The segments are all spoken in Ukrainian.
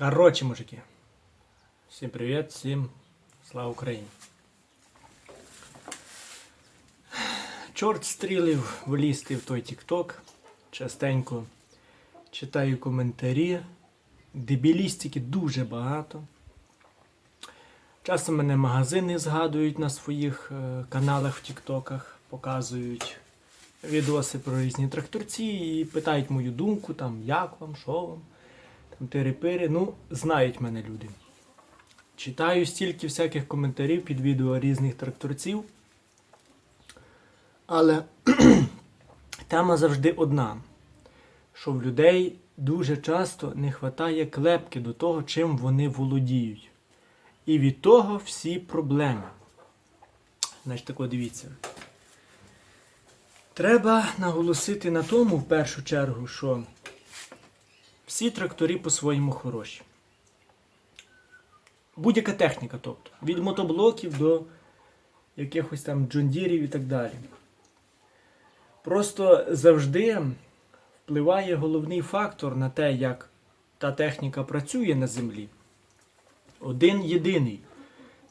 Короче, мужики. Всім привіт, всім слава Україні. Чорт стрілив влізти в той Тік-Ток. Частенько читаю коментарі. Дебілістики дуже багато. Часто мене магазини згадують на своїх е, каналах в Тіктоках, показують відоси про різні тракторці і питають мою думку, там, як вам, що вам, тири-пири. Ну, знають мене люди. Читаю стільки всяких коментарів під відео різних тракторців. Але тема завжди одна: що в людей дуже часто не вистачає клепки до того, чим вони володіють. І від того всі проблеми. Значить, тако дивіться. Треба наголосити на тому, в першу чергу, що всі трактори по-своєму хороші. Будь-яка техніка, тобто, від мотоблоків до якихось там джондірів і так далі. Просто завжди впливає головний фактор на те, як та техніка працює на землі. Один єдиний.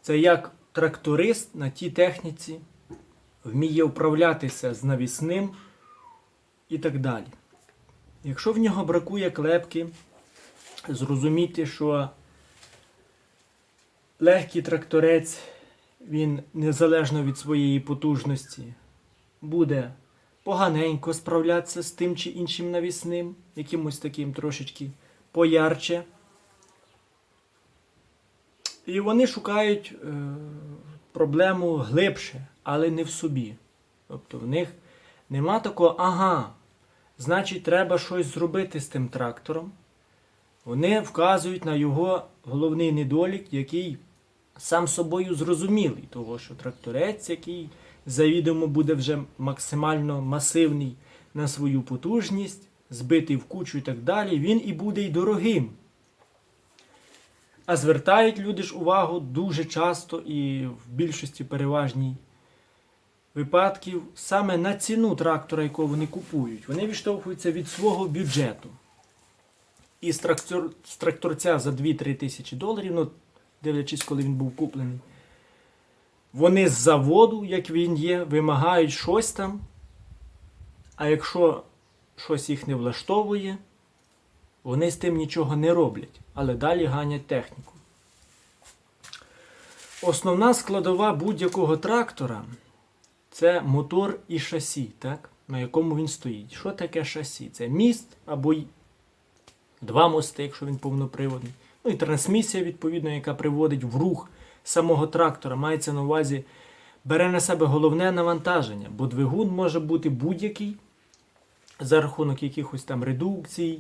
Це як тракторист на тій техніці вміє управлятися з навісним і так далі. Якщо в нього бракує клепки, зрозуміти, що легкий тракторець, він незалежно від своєї потужності, буде поганенько справлятися з тим чи іншим навісним, якимось таким трошечки поярче. І вони шукають е, проблему глибше, але не в собі. Тобто в них нема такого, ага, значить, треба щось зробити з тим трактором. Вони вказують на його головний недолік, який сам собою зрозумілий, того що тракторець, який завідомо буде вже максимально масивний на свою потужність, збитий в кучу і так далі, він і буде й дорогим. А звертають люди ж увагу дуже часто і в більшості переважній випадків саме на ціну трактора, якого вони купують. Вони відштовхуються від свого бюджету. І з, трактор, з тракторця за 2-3 тисячі доларів, ну, дивлячись, коли він був куплений, вони з заводу, як він є, вимагають щось там. А якщо щось їх не влаштовує, вони з тим нічого не роблять, але далі ганять техніку. Основна складова будь-якого трактора це мотор і шасі, так? на якому він стоїть. Що таке шасі? Це міст або два мости, якщо він повноприводний. Ну і трансмісія, відповідно, яка приводить в рух самого трактора, мається на увазі, бере на себе головне навантаження, бо двигун може бути будь-який за рахунок якихось там редукцій,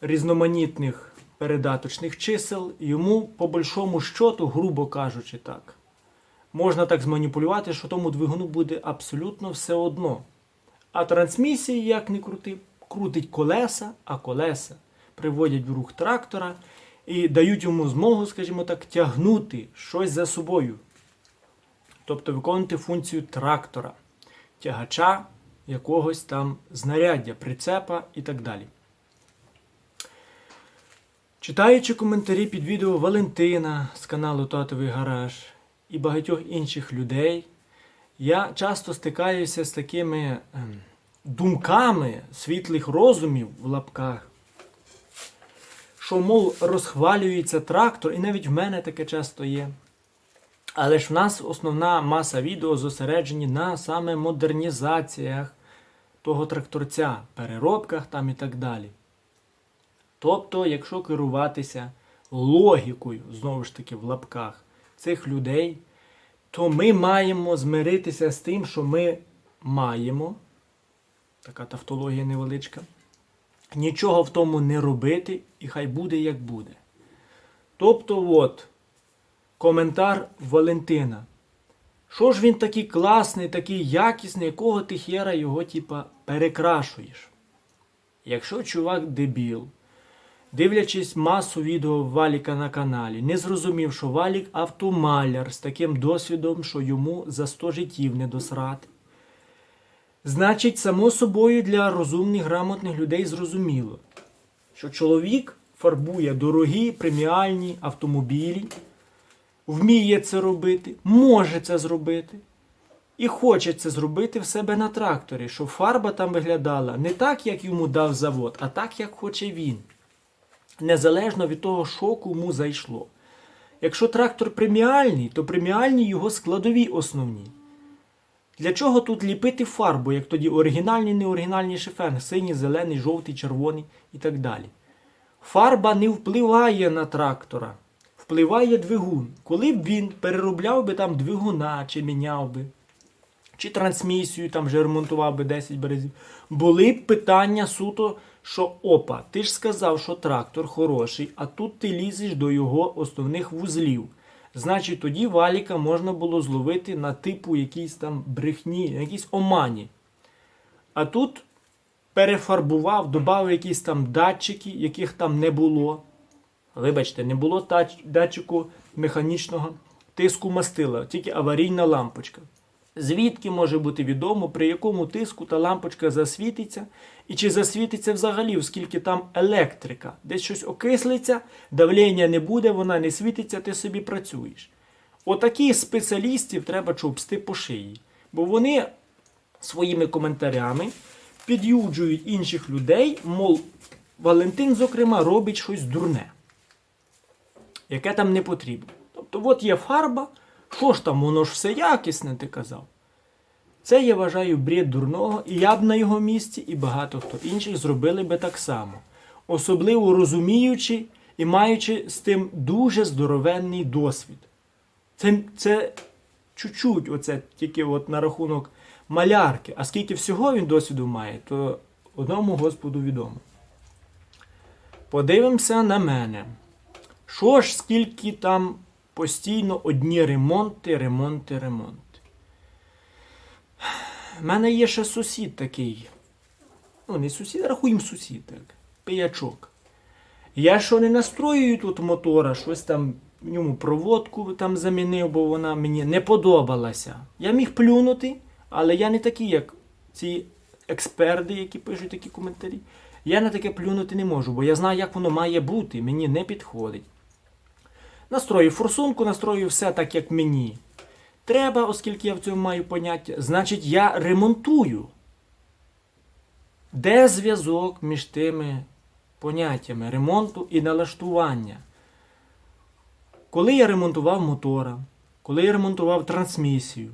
різноманітних передаточних чисел, йому, по большому щоту, грубо кажучи так, можна так зманіпулювати, що тому двигуну буде абсолютно все одно. А трансмісія, як не крути, крутить колеса, а колеса приводять в рух трактора і дають йому змогу, скажімо так, тягнути щось за собою. Тобто виконувати функцію трактора, тягача якогось там знаряддя, прицепа і так далі. Читаючи коментарі під відео Валентина з каналу Татовий Гараж і багатьох інших людей, я часто стикаюся з такими ем, думками світлих розумів в лапках, що, мов, розхвалюється трактор, і навіть в мене таке часто є. Але ж в нас основна маса відео зосереджені на саме модернізаціях того тракторця, переробках там і так далі. Тобто, якщо керуватися логікою, знову ж таки, в лапках цих людей, то ми маємо змиритися з тим, що ми маємо, така тавтологія невеличка, нічого в тому не робити, і хай буде як буде. Тобто, от, коментар Валентина. Що ж він такий класний, такий якісний, якого ти хера його, типа, перекрашуєш? Якщо чувак дебіл, дивлячись масу відео Валіка на каналі, не зрозумів, що Валік автомаляр з таким досвідом, що йому за 100 життів не досрати. Значить, само собою для розумних, грамотних людей зрозуміло, що чоловік фарбує дорогі преміальні автомобілі, вміє це робити, може це зробити. І хоче це зробити в себе на тракторі, щоб фарба там виглядала не так, як йому дав завод, а так, як хоче він. Незалежно від того, що кому зайшло. Якщо трактор преміальний, то преміальні його складові основні. Для чого тут ліпити фарбу, як тоді оригінальний, неоригінальний шифен, синій, зелений, жовтий, червоний і так далі. Фарба не впливає на трактора, впливає двигун. Коли б він переробляв би там двигуна, чи міняв би, чи трансмісію там вже ремонтував би 10 березів, були б питання суто, що опа, ти ж сказав, що трактор хороший, а тут ти лізеш до його основних вузлів. Значить, тоді валіка можна було зловити на типу якійсь там брехні, на якійсь омані. А тут перефарбував, додав якісь там датчики, яких там не було. Вибачте, не було датчику механічного тиску мастила, тільки аварійна лампочка. Звідки може бути відомо, при якому тиску та лампочка засвітиться, і чи засвітиться взагалі, оскільки там електрика. Десь щось окислиться, давлення не буде, вона не світиться, ти собі працюєш. Отаких спеціалістів треба чупсти по шиї. Бо вони своїми коментарями під'юджують інших людей, мов Валентин, зокрема, робить щось дурне, яке там не потрібно. Тобто, от є фарба, що ж там, воно ж все якісне, ти казав. Це я вважаю бред дурного, і я б на його місці, і багато хто інших зробили би так само. Особливо розуміючи і маючи з тим дуже здоровенний досвід. Це, це чуть-чуть, оце тільки от на рахунок малярки. А скільки всього він досвіду має, то одному Господу відомо. Подивимося на мене. Що ж, скільки там постійно одні ремонти, ремонти, ремонти. У мене є ще сусід такий. Ну, не сусід, а рахуємо сусід, так. Пиячок. Я що не настроюю тут мотора, щось там в ньому проводку там замінив, бо вона мені не подобалася. Я міг плюнути, але я не такий, як ці експерти, які пишуть такі коментарі. Я на таке плюнути не можу, бо я знаю, як воно має бути, мені не підходить. Настрою форсунку, настрою все так, як мені. Треба, оскільки я в цьому маю поняття, значить, я ремонтую. Де зв'язок між тими поняттями ремонту і налаштування? Коли я ремонтував мотора, коли я ремонтував трансмісію,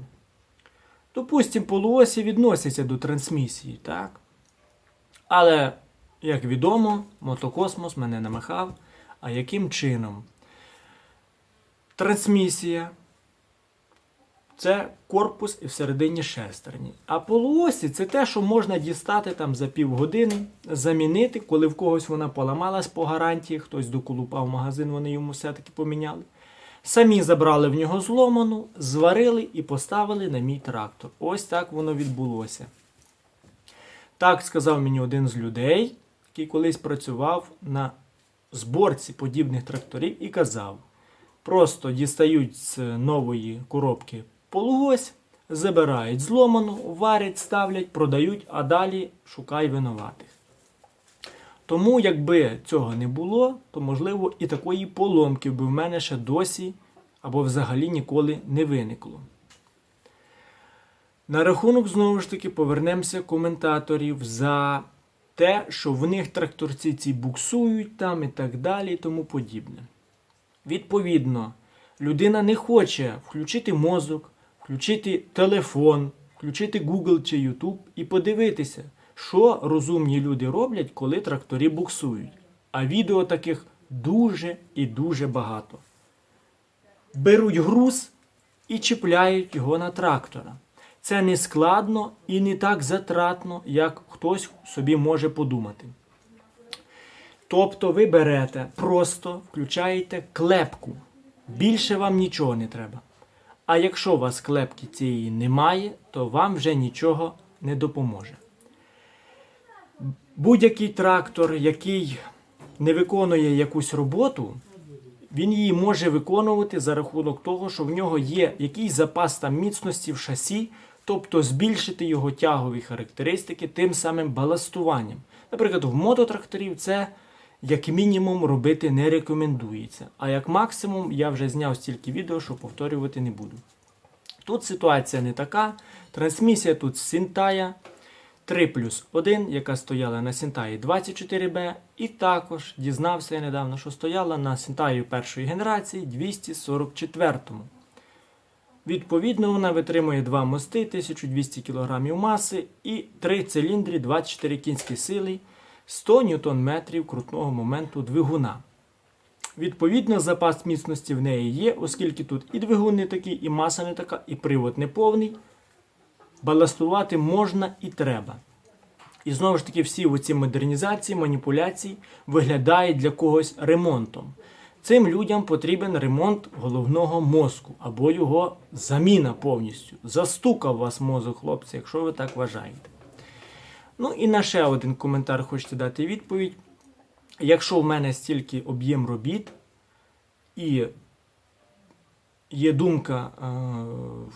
допустимо, полуосі відносяться до трансмісії, так? Але, як відомо, мотокосмос мене намахав. А яким чином? Трансмісія це корпус і всередині шестерні. А полуосі це те, що можна дістати там за півгодини, замінити, коли в когось вона поламалась по гарантії, хтось доколупав магазин, вони йому все-таки поміняли. Самі забрали в нього зломану, зварили і поставили на мій трактор. Ось так воно відбулося. Так сказав мені один з людей, який колись працював на зборці подібних тракторів і казав: просто дістають з нової коробки полуось, забирають зломану, варять, ставлять, продають, а далі шукай винуватих. Тому, якби цього не було, то можливо і такої поломки би в мене ще досі або взагалі ніколи не виникло. На рахунок знову ж таки повернемося коментаторів за те, що в них тракторці ці буксують там і так далі і тому подібне. Відповідно, людина не хоче включити мозок, включити телефон, включити Google чи YouTube і подивитися, що розумні люди роблять, коли трактори буксують. А відео таких дуже і дуже багато. Беруть груз і чіпляють його на трактора. Це не складно і не так затратно, як хтось собі може подумати. Тобто ви берете, просто включаєте клепку. Більше вам нічого не треба. А якщо у вас клепки цієї немає, то вам вже нічого не допоможе. Будь-який трактор, який не виконує якусь роботу, він її може виконувати за рахунок того, що в нього є якийсь запас там міцності в шасі, тобто збільшити його тягові характеристики тим самим баластуванням. Наприклад, в мототракторів це як мінімум робити не рекомендується. А як максимум я вже зняв стільки відео, що повторювати не буду. Тут ситуація не така. Трансмісія тут Сінтая 3 плюс 1, яка стояла на Сінтаї 24B. І також дізнався я недавно, що стояла на Сінтаї першої генерації 244. Відповідно, вона витримує два мости 1200 кг маси і 3 циліндри 24 кінські сили, 100 Нм крутного моменту двигуна. Відповідно, запас міцності в неї є, оскільки тут і двигун не такий, і маса не така, і привод не повний. Баластувати можна і треба. І знову ж таки, всі оці модернізації, маніпуляції виглядають для когось ремонтом. Цим людям потрібен ремонт головного мозку або його заміна повністю. Застукав вас мозок, хлопці, якщо ви так вважаєте. Ну і на ще один коментар хочете дати відповідь. Якщо в мене стільки об'єм робіт, і є думка, е,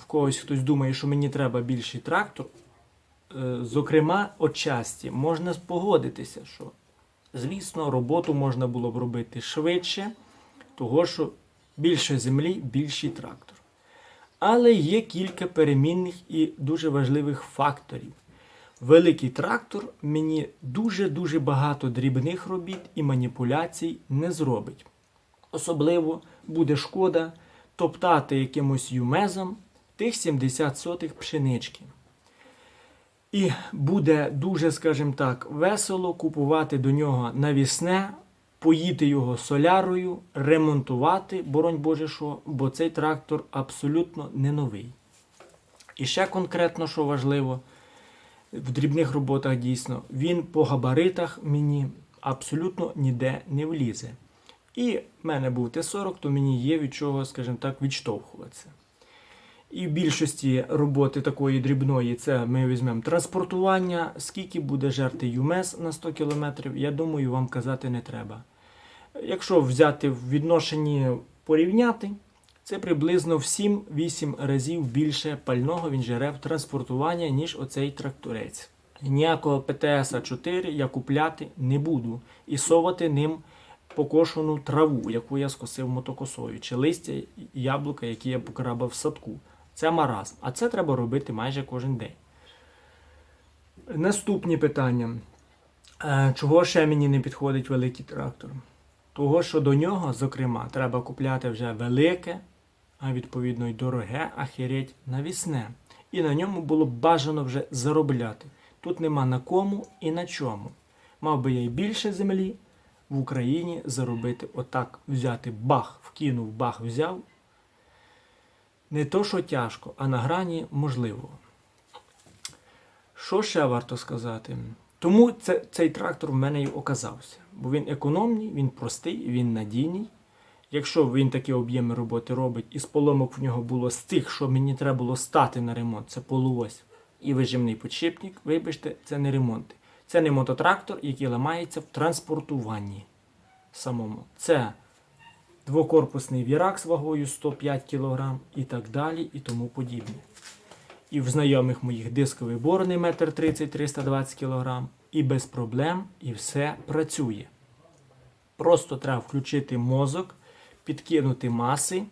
в когось хтось думає, що мені треба більший трактор, е, зокрема, отчасті можна погодитися, що, звісно, роботу можна було б робити швидше, того що більше землі, більший трактор. Але є кілька перемінних і дуже важливих факторів. Великий трактор мені дуже-дуже багато дрібних робіт і маніпуляцій не зробить. Особливо буде шкода топтати якимось юмезом тих 70 сотих пшенички. І буде дуже, скажімо так, весело купувати до нього навісне, поїти його солярою, ремонтувати, боронь Боже що, бо цей трактор абсолютно не новий. І ще конкретно, що важливо, в дрібних роботах дійсно, він по габаритах мені абсолютно ніде не влізе. І в мене був Т-40, то мені є від чого, скажімо так, відштовхуватися. І в більшості роботи такої дрібної це ми візьмемо транспортування, скільки буде жерти ЮМЕС на 100 км, я думаю, вам казати не треба. Якщо взяти в відношенні порівняти, це приблизно в 7-8 разів більше пального він жере в транспортування, ніж оцей тракторець. Ніякого ПТС 4 я купляти не буду і совати ним покошену траву, яку я скосив мотокосою, чи листя яблука, які я покрабав в садку. Це маразм. А це треба робити майже кожен день. Наступні питання. Е, Чого ще мені не підходить великий трактор? Того, що до нього, зокрема, треба купляти вже велике, а відповідно й дороге, ахереть навісне. І на ньому було б бажано вже заробляти. Тут нема на кому і на чому. Мав би я й більше землі в Україні заробити отак, взяти бах, вкинув, бах взяв. Не то, що тяжко, а на грані можливого. Що ще варто сказати? Тому це, цей трактор в мене і оказався. Бо він економний, він простий, він надійний. Якщо він такі об'єми роботи робить, і з поломок в нього було з тих, що мені треба було стати на ремонт, це полуось і вижимний підшипник, вибачте, це не ремонти. Це не мототрактор, який ламається в транспортуванні самому. Це двокорпусний вірак з вагою 105 кг і так далі, і тому подібне. І в знайомих моїх дисковий борони 1,30-320 кг, і без проблем, і все працює. Просто треба включити мозок, підкинути маси,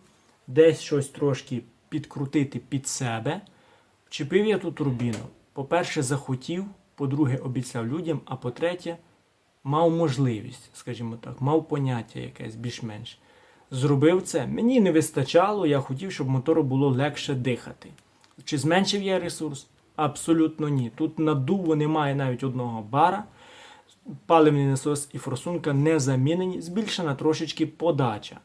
десь щось трошки підкрутити під себе. Вчепив я ту турбіну. По-перше, захотів, по-друге, обіцяв людям, а по-третє, мав можливість, скажімо так, мав поняття якесь більш-менш. Зробив це. Мені не вистачало, я хотів, щоб мотору було легше дихати. Чи зменшив я ресурс? Абсолютно ні. Тут наддуву немає навіть одного бара. Паливний насос і форсунка не замінені, збільшена трошечки подача.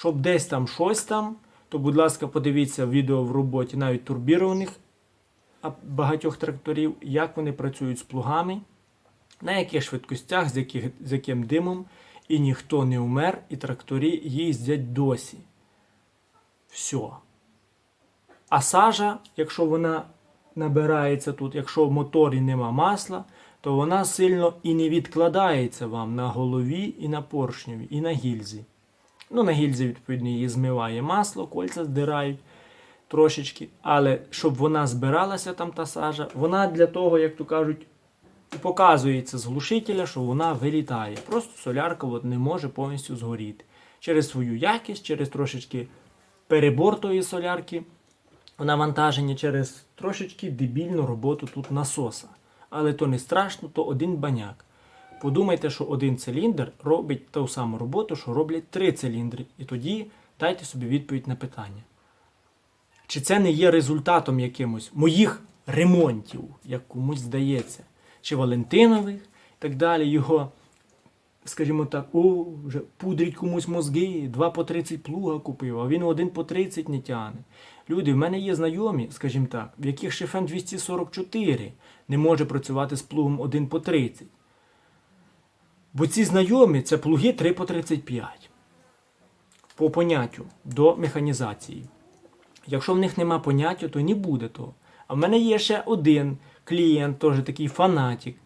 Щоб десь там щось там, то, будь ласка, подивіться відео в роботі навіть турбірованих багатьох тракторів, як вони працюють з плугами, на яких швидкостях, з, яких, з яким димом, і ніхто не умер, і тракторі їздять досі. Все. А сажа, якщо вона набирається тут, якщо в моторі нема масла, то вона сильно і не відкладається вам на голові і на поршневі, і на гільзі. Ну, на гільзі, відповідно, її змиває масло, кольця здирають трошечки. Але щоб вона збиралася там та сажа, вона для того, як то кажуть, показується з глушителя, що вона вилітає. Просто солярка от не може повністю згоріти. Через свою якість, через трошечки перебор тої солярки, навантаження, через трошечки дебільну роботу тут насоса. Але то не страшно, то один баняк. Подумайте, що один циліндр робить ту саму роботу, що роблять три циліндри. І тоді дайте собі відповідь на питання. Чи це не є результатом якимось моїх ремонтів, як комусь здається, чи Валентинових і так далі, його, скажімо так, о, вже пудрить комусь мозги, два по 30 плуга купив, а він один по 30 не тягне. Люди, в мене є знайомі, скажімо так, в яких шифен 244 не може працювати з плугом 1 по 30. Бо ці знайомі це плуги 3 по 35. По поняттю до механізації. Якщо в них нема поняття, то не буде того. А в мене є ще один клієнт, теж такий фанатик,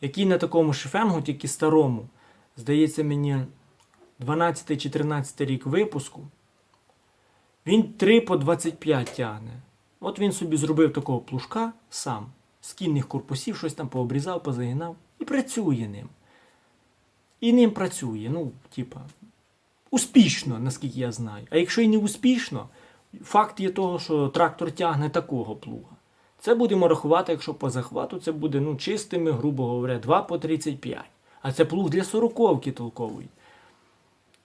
який на такому шифенгу, тільки старому, здається мені, 12 чи 13 рік випуску, він 3 по 25 тягне. От він собі зробив такого плужка сам, з кінних корпусів, щось там пообрізав, позагинав і працює ним. І ним працює, ну, типа, успішно, наскільки я знаю. А якщо і не успішно, факт є того, що трактор тягне такого плуга. Це будемо рахувати, якщо по захвату це буде ну, чистими, грубо говоря, 2 по 35. А це плуг для сороковки толковий.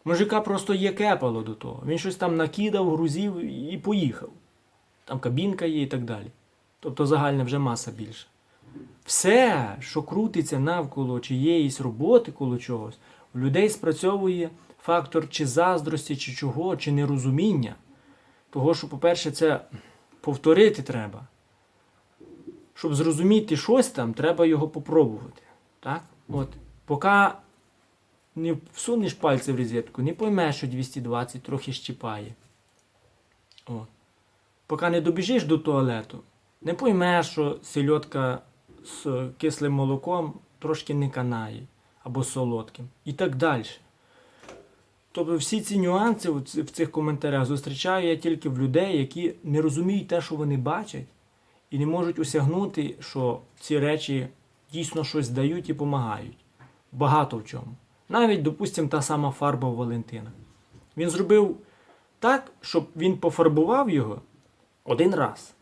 Мужика просто є кепало до того. Він щось там накидав, грузів і поїхав. Там кабінка є і так далі. Тобто загальна вже маса більша. Все, що крутиться навколо чиєїсь роботи, коло чогось, у людей спрацьовує фактор чи заздрості, чи чого, чи нерозуміння. Того, що, по-перше, це повторити треба. Щоб зрозуміти щось там, треба його попробувати. Так? От, поки не всунеш пальці в розетку, не поймеш, що 220 трохи щіпає. От. Поки не добіжиш до туалету, не поймеш, що сельодка з кислим молоком трошки не канає або солодким. І так далі. Тобто всі ці нюанси в цих коментарях зустрічаю я тільки в людей, які не розуміють те, що вони бачать, і не можуть осягнути, що ці речі дійсно щось дають і допомагають. Багато в чому. Навіть, допустимо, та сама фарба Валентина. Він зробив так, щоб він пофарбував його один раз.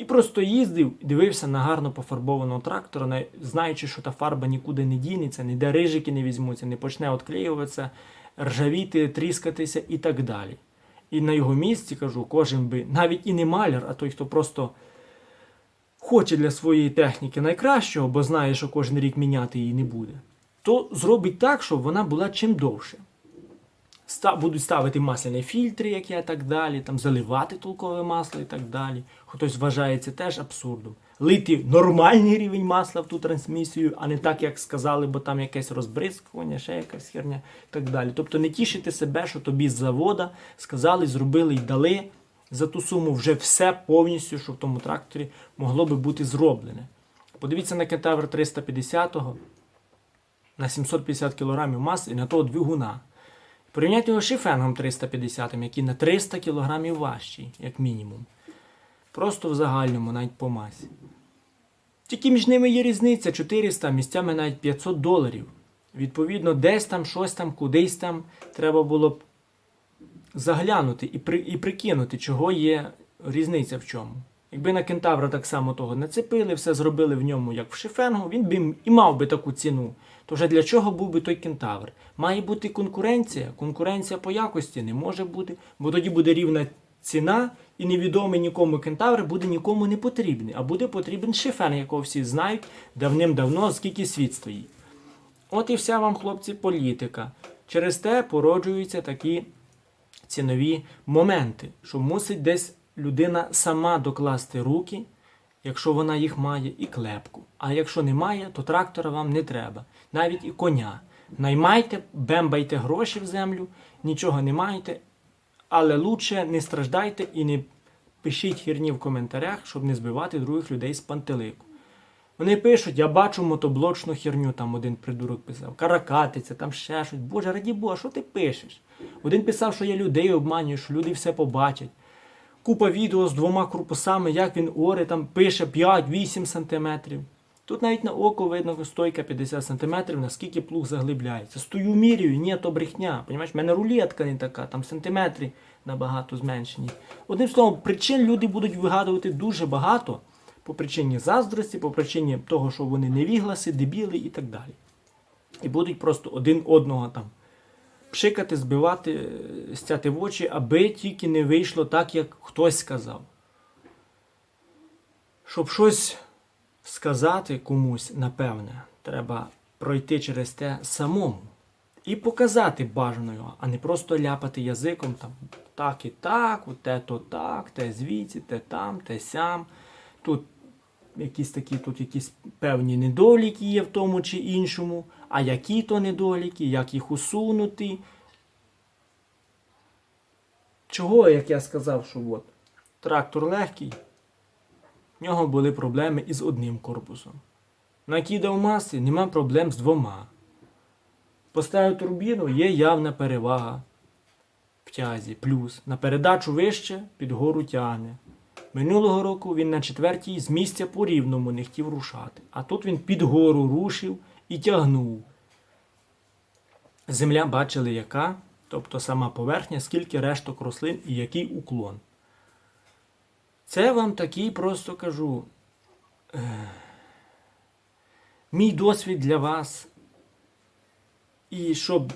І просто їздив, дивився на гарно пофарбованого трактора, знаючи, що та фарба нікуди не дінеться, ніде рижики не візьмуться, не почне відклеюватися, ржавіти, тріскатися і так далі. І на його місці кажу, кожен би, навіть і не маляр, а той, хто просто хоче для своєї техніки найкращого, бо знає, що кожен рік міняти її не буде, то зробить так, щоб вона була чим довше. Будуть ставити масляні фільтри, як я так далі, там заливати толкове масло і так далі. Хтось вважає це теж абсурдом. Лити нормальний рівень масла в ту трансмісію, а не так, як сказали, бо там якесь розбризкування, ще якась херня і так далі. Тобто не тішити себе, що тобі з завода сказали, зробили і дали за ту суму вже все повністю, що в тому тракторі могло би бути зроблене. Подивіться на кентавр 350 на 750 кг маси і на того двигуна. Порівняйте його з шифенгом 350, який на 300 кг важчий, як мінімум. Просто в загальному, навіть по масі. Тільки між ними є різниця 400, місцями навіть 500 доларів. Відповідно, десь там, щось там, кудись там треба було б заглянути і, при, і прикинути, чого є різниця в чому. Якби на кентавра так само того нацепили, все зробили в ньому, як в шифенгу, він би і мав би таку ціну. То вже для чого був би той кентавр? Має бути конкуренція. Конкуренція по якості не може бути, бо тоді буде рівна ціна, і невідомий нікому кентавр буде нікому не потрібний, а буде потрібен шифен, якого всі знають давним-давно, скільки світ стоїть. От і вся вам, хлопці, політика. Через те породжуються такі цінові моменти, що мусить десь людина сама докласти руки, якщо вона їх має, і клепку. А якщо немає, то трактора вам не треба, навіть і коня. Наймайте, бембайте гроші в землю, нічого не маєте, але лучше не страждайте і не пишіть херні в коментарях, щоб не збивати других людей з пантелику. Вони пишуть, я бачу мотоблочну херню, там один придурок писав, каракатиця, там ще щось. Боже, раді Бога, що ти пишеш? Один писав, що я людей обманюю, що люди все побачать. Купа відео з двома корпусами, як він оре, там пише 5-8 сантиметрів. Тут навіть на око видно стойка 50 см, наскільки плуг заглибляється. Стою міряю, ні, то брехня. Понімаєш, в мене рулетка не така, там сантиметри набагато зменшені. Одним словом, причин люди будуть вигадувати дуже багато по причині заздрості, по причині того, що вони невігласи, дебіли і так далі. І будуть просто один одного там пшикати, збивати, стяти в очі, аби тільки не вийшло так, як хтось сказав. Щоб щось сказати комусь, напевне, треба пройти через те самому. І показати бажано а не просто ляпати язиком там так і так, те то так, те звідси, те там, те сям. Тут якісь такі, тут якісь певні недоліки є в тому чи іншому, а які то недоліки, як їх усунути. Чого, як я сказав, що от трактор легкий, в нього були проблеми із одним корпусом. Накидав маси, нема проблем з двома. Поставив турбіну, є явна перевага в тязі. Плюс на передачу вище під гору тягне. Минулого року він на четвертій з місця по рівному не хотів рушати. А тут він під гору рушив і тягнув. Земля бачили яка, тобто сама поверхня, скільки решток рослин і який уклон. Це вам такий просто кажу. е, Мій досвід для вас. І щоб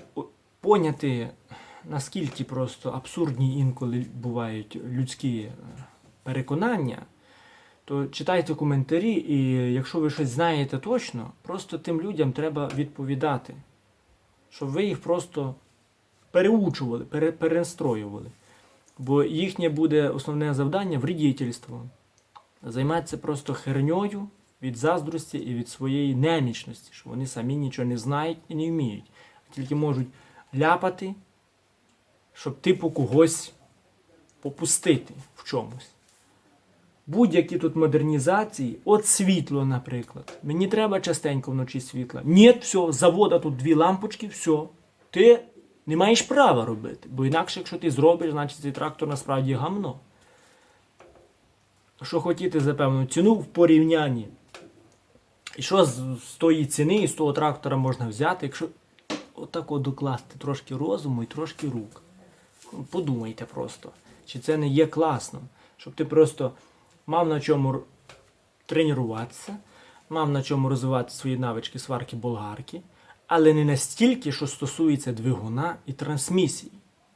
поняти, наскільки просто абсурдні інколи бувають людські е, переконання, то читайте коментарі, і якщо ви щось знаєте точно, просто тим людям треба відповідати, щоб ви їх просто переучували, пере, перестроювали. Бо їхнє буде основне завдання вредительство. Займатися просто херньою від заздрості і від своєї немічності, що вони самі нічого не знають і не вміють, а тільки можуть ляпати, щоб типу когось попустити в чомусь. Будь-які тут модернізації, от світло, наприклад. Мені треба частенько вночі світла. Ні, все, завода тут дві лампочки, все. Ти не маєш права робити. Бо інакше, якщо ти зробиш, значить цей трактор насправді гамно. Що хотіти за певну ціну в порівнянні. І що з, з тої ціни і з того трактора можна взяти, якщо отак от докласти трошки розуму і трошки рук. Подумайте просто, чи це не є класно, щоб ти просто мав на чому тренуватися, мав на чому розвивати свої навички сварки болгарки, але не настільки, що стосується двигуна і трансмісії,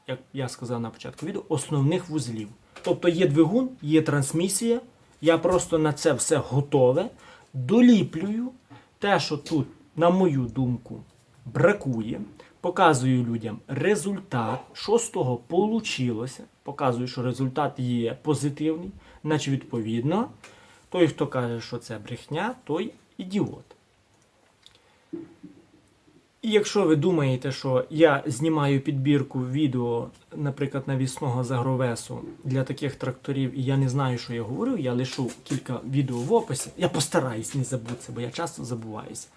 як я сказав на початку відео, основних вузлів. Тобто є двигун, є трансмісія, я просто на це все готове, доліплюю. Те, що тут, на мою думку, бракує, показую людям результат, що з того получилося, показую, що результат є позитивний, значить, відповідно, той, хто каже, що це брехня, той ідіот. І якщо ви думаєте, що я знімаю підбірку відео, наприклад, навісного загровесу для таких тракторів, і я не знаю, що я говорю, я лишу кілька відео в описі. Я постараюсь не забутися, бо я часто забуваюся.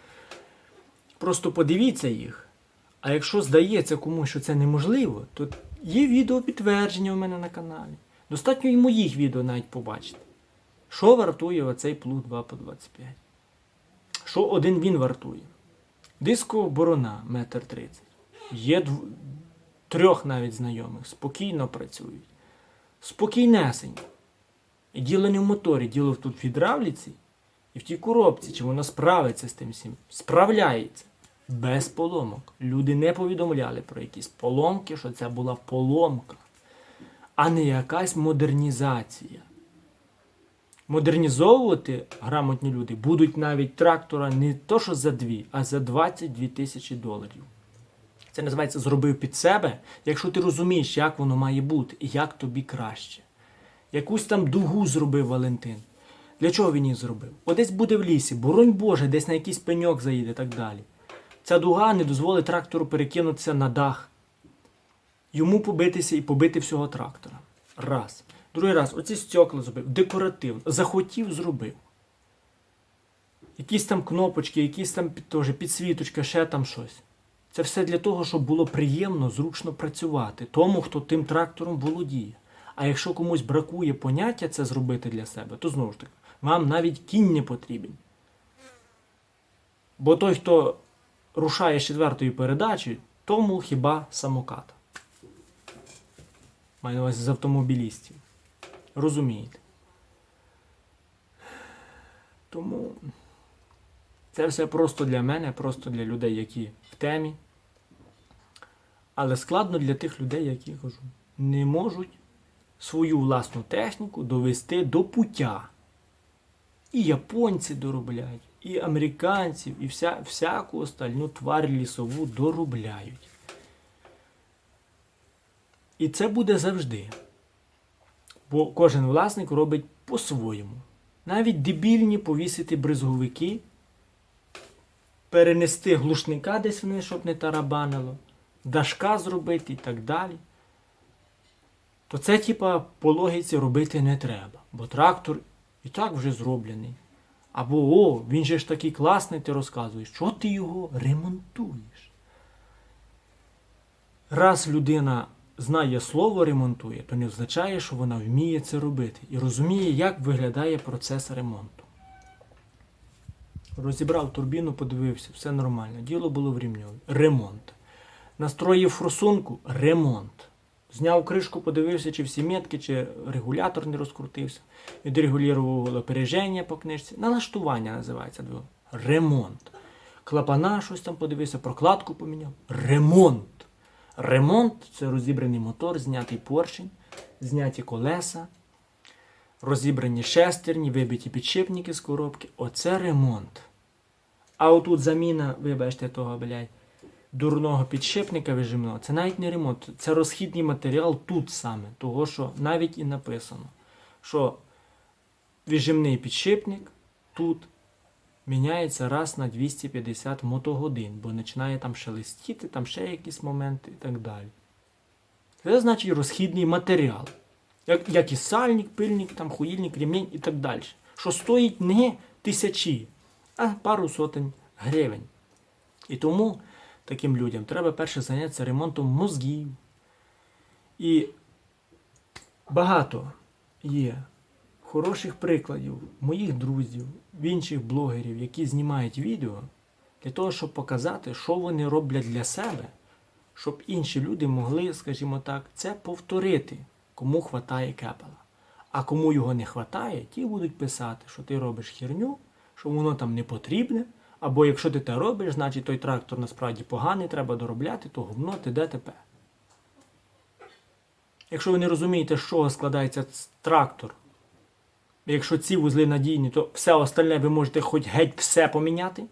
Просто подивіться їх. А якщо здається комусь, що це неможливо, то є відео підтвердження у мене на каналі. Достатньо і моїх відео навіть побачити. Що вартує оцей плуг 2 по 25? Що один він вартує? Дискова борона метр тридцять. Є дв... трьох навіть знайомих, спокійно працюють. Спокійнесенько. І діло не в моторі, діло тут в гідравліці і в тій коробці, чи вона справиться з тим всім. Справляється. Без поломок. Люди не повідомляли про якісь поломки, що це була поломка, а не якась модернізація. Модернізовувати грамотні люди будуть навіть трактора не то, що за дві, а за 22 тисячі доларів. Це називається зробив під себе, якщо ти розумієш, як воно має бути і як тобі краще. Якусь там дугу зробив Валентин. Для чого він її зробив? О, десь буде в лісі, боронь Боже, десь на якийсь пеньок заїде і так далі. Ця дуга не дозволить трактору перекинутися на дах, йому побитися і побити всього трактора. Раз. Другий раз, оці стекла зробив, декоративно, захотів, зробив. Якісь там кнопочки, якісь там теж підсвіточка, ще там щось. Це все для того, щоб було приємно, зручно працювати тому, хто тим трактором володіє. А якщо комусь бракує поняття це зробити для себе, то знову ж таки, вам навіть кінь не потрібен. Бо той, хто рушає з четвертої передачі, тому хіба самокат. Маю на увазі з автомобілістів. Розумієте? Тому це все просто для мене, просто для людей, які в темі. Але складно для тих людей, які кажу, не можуть свою власну техніку довести до пуття. І японці доробляють, і американців, і вся, всяку остальну тварь лісову доробляють. І це буде завжди. Бо кожен власник робить по-своєму. Навіть дебільні повісити бризговики, перенести глушника десь вниз, щоб не тарабанило, дашка зробити і так далі. То це, типа, по логіці робити не треба, бо трактор і так вже зроблений. Або о, він же ж такий класний, ти розказуєш, що ти його ремонтуєш. Раз людина знає слово ремонтує, то не означає, що вона вміє це робити і розуміє, як виглядає процес ремонту. Розібрав турбіну, подивився, все нормально. Діло було в рівньові. Ремонт. Настроїв форсунку ремонт. Зняв кришку, подивився, чи всі метки, чи регулятор не розкрутився. Відрегулював опереження по книжці. Налаштування називається. Ремонт. Клапана щось там подивився, прокладку поміняв. Ремонт. Ремонт це розібраний мотор, знятий поршень, зняті колеса, розібрані шестерні, вибиті підшипники з коробки. Оце ремонт. А отут заміна, вибачте, того, блядь, дурного підшипника вижимного, це навіть не ремонт, це розхідний матеріал тут саме, того, що навіть і написано, що вижимний підшипник тут міняється раз на 250 мотогодин, бо починає там шелестіти, там ще якісь моменти і так далі. Це значить розхідний матеріал. Як, як і сальник, пильник, там, хуїльник, ремінь і так далі. Що стоїть не тисячі, а пару сотень гривень. І тому таким людям треба перше зайнятися ремонтом мозгів. І багато є хороших прикладів моїх друзів, інших блогерів, які знімають відео для того, щоб показати, що вони роблять для себе, щоб інші люди могли, скажімо так, це повторити, кому хватає кепела. А кому його не хватає, ті будуть писати, що ти робиш херню, що воно там не потрібне. Або якщо ти те робиш, значить той трактор насправді поганий, треба доробляти, то говно ти ДТП. Якщо ви не розумієте, з чого складається трактор, якщо ці вузли надійні, то все остальне ви можете хоч геть все поміняти.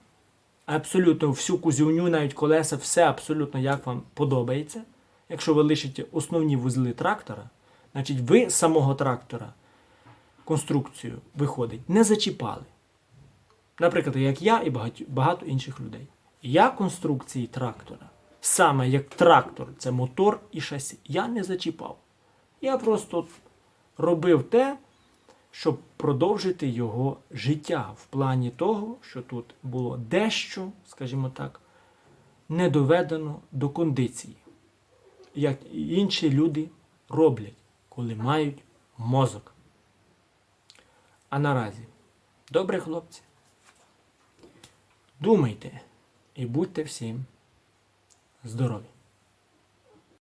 Абсолютно всю кузівню, навіть колеса, все абсолютно як вам подобається. Якщо ви лишите основні вузли трактора, значить ви самого трактора конструкцію виходить, не зачіпали. Наприклад, як я і багато, інших людей. Я конструкції трактора, саме як трактор, це мотор і шасі, я не зачіпав. Я просто робив те, щоб продовжити його життя в плані того, що тут було дещо, скажімо так, не доведено до кондиції, як інші люди роблять, коли мають мозок. А наразі, добре, хлопці, думайте і будьте всім здорові!